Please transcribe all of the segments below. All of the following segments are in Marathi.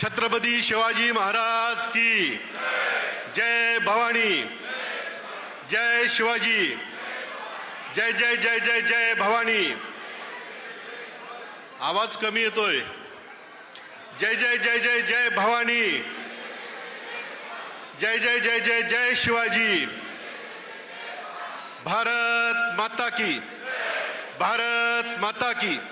छत्रपती शिवाजी महाराज की। जय भवानी। जय शिवाजी। जय जय जय जय जय भवानी। आवाज कमी येतोय। जय जय जय जय जय भवानी। जय जय जय जय जय शिवाजी। भारत माता की। भारत माता की।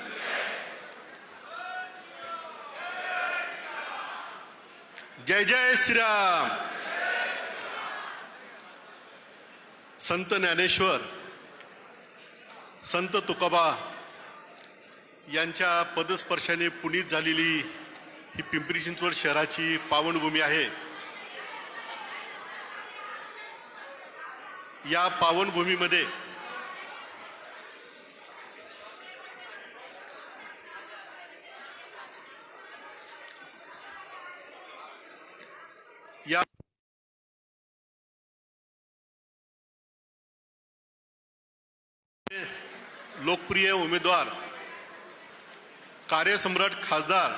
जय जय श्रीराम. संत ज्ञानेश्वर संत तुकोबा यांच्या पदस्पर्शाने पुनीत झालेली ही पिंपरी चिंचवड शहराची पावनभूमी आहे. या पावनभूमीमध्ये या लोकप्रिय उमेदवार कार्यसम्राट खासदार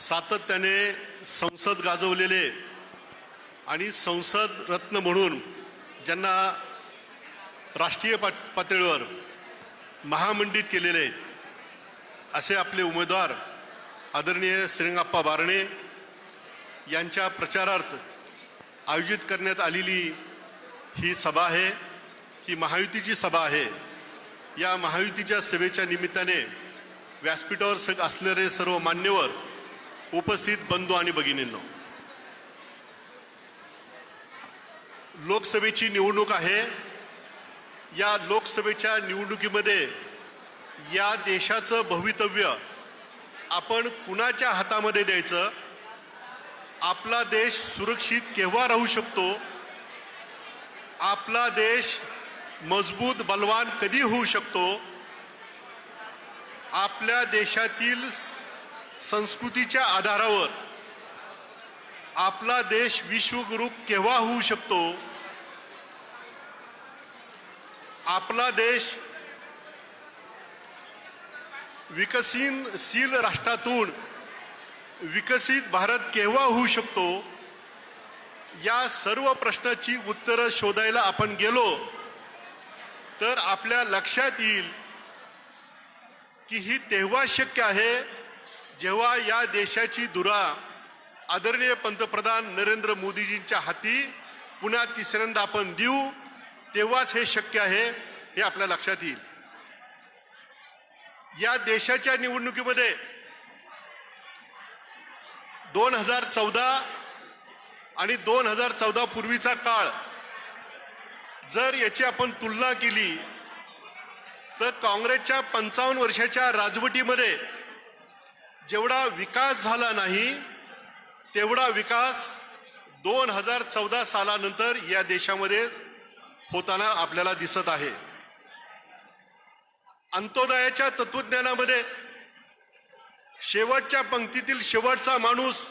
सातत्याने संसद गाजवलेले आणि संसद रत्न म्हणून ज्यांना राष्ट्रीय पात- पातळीवर महामंडित केलेले असे आपले उमेदवार आदरणीय श्रीरंगाप्पा बारणे यांच्या प्रचारार्थ आयोजित करण्यात आलेली ही सभा आहे. ही महायुतीची सभा आहे. या महायुतीच्या सभेच्या निमित्ताने व्यासपीठावर स- असणारे सर्व मान्यवर उपस्थित बंधू आणि भगिनींनो. लोकसभेची निवडणूक आहे. या लोकसभेच्या निवडणुकीमध्ये या देशाचं भवितव्य आपण कुणाच्या हातामध्ये द्यायचं? आपला देश सुरक्षित केव्हा राहू शकतो? आपला देश मजबूत बलवान कधी होऊ शकतो? आपल्या देशातील स- संस्कृतीच्या आधारावर. आपला देश विश्वगुरु केव्हा होऊ शकतो? आपला देश विकसनशील राष्ट्रातून विकसित भारत केव्हा होऊ शकतो? या सर्व प्रश्नाची उत्तरं शोधायला आपण गेलो. तर आपल्या लक्षात येईल की ही तेव्हा शक्य आहे जेव्हा या देशाची धुरा आदरणीय पंतप्रधान नरेंद्र मोदीजींच्या हाती पुन्हा तिसऱ्यांदा आपण देऊ तेव्हाच हे शक्य आहे हे आपल्या लक्षात येईल. या देशाच्या निवडणुकीमध्ये दोन हजार चौदा आणि दोन हजार चौदा पूर्वीचा काळ जर याची आपण तुलना केली तर काँग्रेसच्या पंचावन्न वर्षाच्या राजवटीमध्ये जेवढा विकास झाला नाही तेवढा विकास दोन हजार चौदा सालानंतर या देशामध्ये होताना आपल्याला दिसत आहे. अंत्योदयाच्या तत्वज्ञानामध्ये शेवटच्या पंक्तीतील शेवटचा माणूस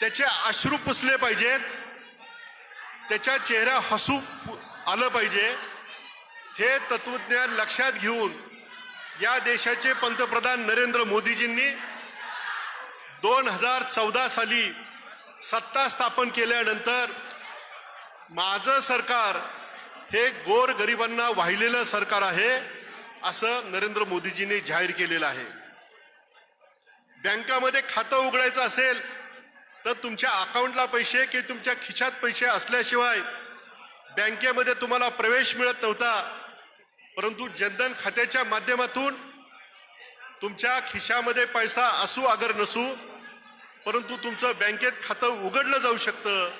त्याचे अश्रू पुसले पाहिजेत. त्याच्या चेहऱ्या हसू आलं पाहिजे. हे तत्वज्ञान लक्षात घेऊन या देशाचे पंतप्रधान नरेंद्र मोदीजींनी दोन हजार चौदा साली सत्ता स्थापन केल्यानंतर माझं सरकार हे गोर गरिबांना वाहिलेलं सरकार आहे असं नरेंद्र मोदीजींनी जाहीर केलेलं आहे. बँकामध्ये खातं उघडायचं असेल तर तुमच्या अकाउंटला पैसे की तुमच्या खिशात पैसे असल्याशिवाय बँकेमध्ये तुम्हाला प्रवेश मिळत नव्हता. परंतु जनधन खात्याच्या माध्यमातून तुमच्या खिशामध्ये पैसा असू अगर नसू परंतु तुमचं बँकेत खातं उघडलं जाऊ शकतं.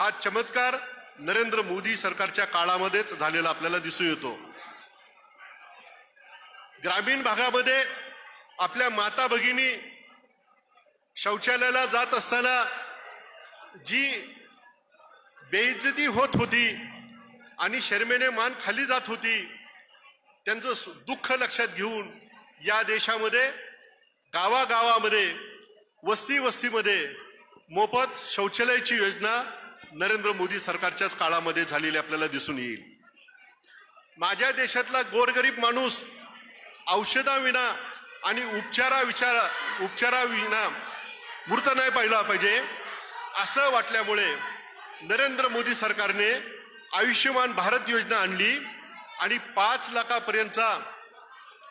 हा चमत्कार नरेंद्र मोदी सरकारच्या काळामध्येच झालेला आपल्याला दिसून येतो. ग्रामीण भागामध्ये आपल्या माता भगिनी शौचालयाला जात असताना जी बेइज्जती होत होती आणि शर्मेने मान खाली जात होती त्यांचं सु- दुःख लक्षात घेऊन या देशामध्ये गावागावामध्ये वस्ती वस्तीमध्ये मोफत शौचालयाची योजना नरेंद्र मोदी सरकारच्याच काळामध्ये झालेली आपल्याला दिसून येईल. माझ्या देशातला गोरगरीब माणूस औषधाविना आणि उपचारा विचारा उपचाराविना मृत नाही पाहिला पाहिजे. असं वाटल्यामुळे नरेंद्र मोदी सरकारने आयुष्यमान भारत योजना आणली आणि पाच लाखापर्यंतचा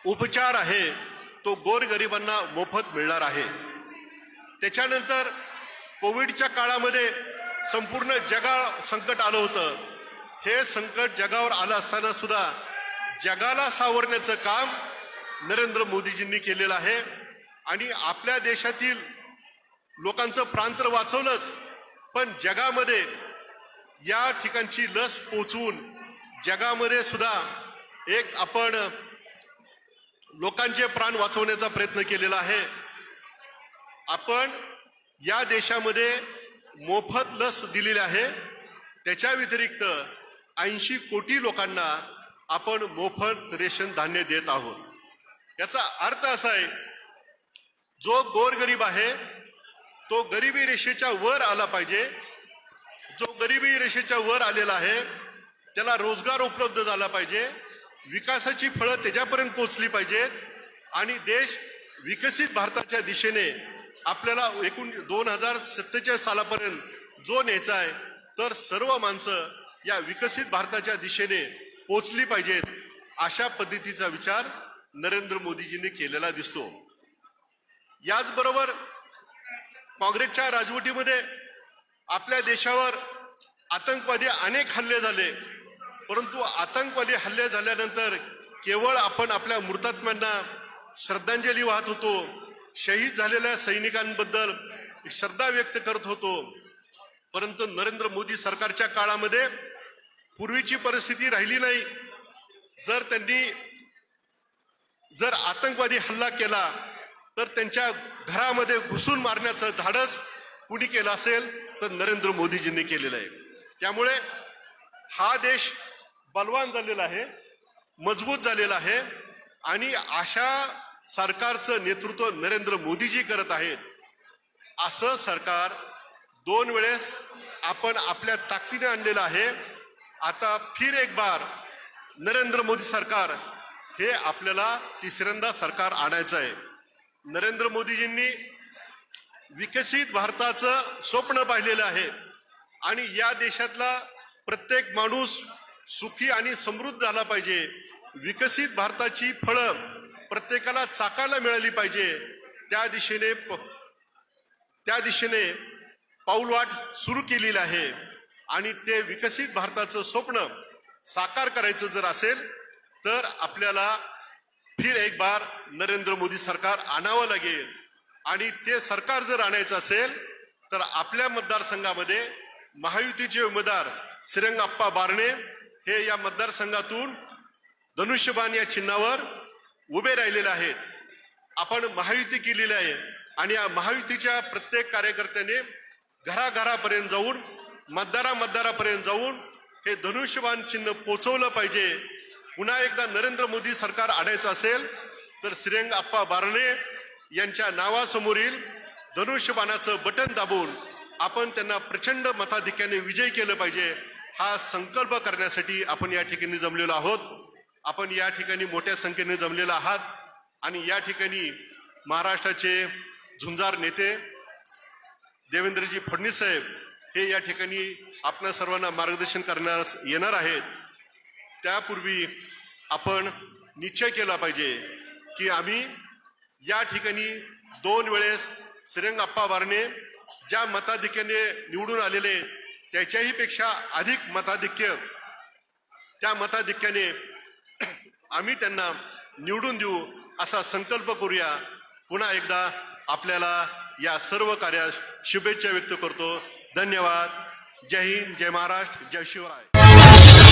उपचार आहे तो गोरगरिबांना मोफत मिळणार आहे. त्याच्यानंतर कोविडच्या काळामध्ये संपूर्ण जगा संकट आलं होतं. हे संकट जगावर आलं असताना सुद्धा जगाला सावरण्याचं काम नरेंद्र मोदीजींनी केलेलं आहे आणि आपल्या देशातील लोकांचं प्राण तर वाचवलंच. पण जगामध्ये या ठिकाणची लस पोचवून जगामध्ये सुद्धा एक आपण लोकांचे प्राण वाचवण्याचा प्रयत्न केलेला आहे. आपण या देशामध्ये मोफत लस दिलेली आहे. त्याच्या व्यतिरिक्त ऐंशी कोटी लोकांना आपण मोफत रेशन धान्य देत आहोत. याचा अर्थ असा आहे जो गोरगरीब आहे तो गरिबी रेषेच्या वर आला पाहिजे. जो गरिबी रेषेच्या वर आलेला आहे त्याला रोजगार उपलब्ध झाला पाहिजे. विकासाची फळं त्याच्यापर्यंत पोचली पाहिजेत आणि देश विकसित भारताच्या दिशेने आपल्याला एकूण दोन हजार सत्तेचाळीस सालापर्यंत जो न्यायचा आहे तर सर्व माणसं या विकसित भारताच्या दिशेने पोचली पाहिजेत अशा पद्धतीचा विचार नरेंद्र मोदीजींनी केलेला दिसतो. याचबरोबर काँग्रेसच्या राजवटीमध्ये आपल्या देशावर आतंकवादी अनेक हल्ले झाले. परंतु आतंकवादी हल्ले झाल्यानंतर केवळ आपण आपल्या मृतात्म्यांना श्रद्धांजली वाहत होतो. शहीद झालेल्या सैनिकांबद्दल श्रद्धा व्यक्त करत होतो. परंतु नरेंद्र मोदी सरकारच्या काळामध्ये पूर्वीची परिस्थिती राहिली नाही. जर त्यांनी जर आतंकवादी हल्ला केला तर त्यांच्या घरामध्ये घुसून मारण्याचं धाडस कुणी केलं असेल तर नरेंद्र मोदीजींनी केलेलं आहे. त्यामुळे हा देश बलवान झालेला आहे मजबूत झालेला आहे आणि अशा सरकारचं नेतृत्व नरेंद्र मोदीजी करत आहेत असं सरकार दोन वेळेस आपण आपल्या ताकदीने आणलेलं आहे. आता फिर एक बार नरेंद्र मोदी सरकार हे आपल्याला तिसऱ्यांदा सरकार आणायचं आहे. नरेंद्र मोदीजींनी विकसित भारताचं स्वप्न पाहिलेलं आहे. आणि या देशातला प्रत्येक माणूस सुखी आणि समृद्ध झाला पाहिजे. विकसित भारताची फळं प्रत्येकाला चाकायला मिळाली पाहिजे. त्या दिशेने प- त्या दिशेने पाऊलवाट सुरू केलेली आहे. आणि ते विकसित भारताचं स्वप्न साकार करायचं जर असेल तर आपल्याला फिर एक बार नरेंद्र मोदी सरकार आणावं लागेल. आणि ते सरकार जर आणायचं असेल तर आपल्या मतदारसंघामध्ये महायुतीचे उमेदवार श्रीरंगाप्पा बारणे हे या मतदारसंघातून धनुष्यबाण या चिन्हावर उभे राहिलेले आहेत. आपण महायुती केलेली आहे आणि या महायुतीच्या प्रत्येक कार्यकर्त्याने घराघरापर्यंत जाऊन मतदारा मतदारापर्यंत जाऊन हे धनुष्यबाण चिन्ह पोचवलं पाहिजे. पुन्हा एकदा नरेंद्र मोदी सरकार आणायचं असेल तर श्रीरंग आप्पा बारणे यांच्या नावासमोरील धनुष्यबाणाचं बटन दाबून आपण त्यांना प्रचंड मताधिक्याने विजय केलं पाहिजे हा संकल्प करण्यासाठी आपण या ठिकाणी जमलेलो आहोत. आपण या ठिकाणी मोठ्या संख्येने जमलेलो आहात आणि या ठिकाणी महाराष्ट्राचे झुंजार नेते देवेंद्रजी फडणवीस साहेब हे या ठिकाणी आपल्या सर्वांना मार्गदर्शन करण्यास येणार आहेत. त्यापूर्वी आपण निश्चय केला पाहिजे की आम्ही या ठिकाणी दोन वेळेस श्रीरंग वारणे ज्या मताधिक्याने निवडून आलेले त्याच्याही पेक्षा अधिक मताधिक्य त्या मताधिक्याने आम्ही त्यांना निवडून देऊ असा संकल्प करूया. पुन्हा एकदा आपल्याला या सर्व कार्यास शुभेच्छा व्यक्त करतो. धन्यवाद. जय हिंद जय महाराष्ट्र जय शिवराय.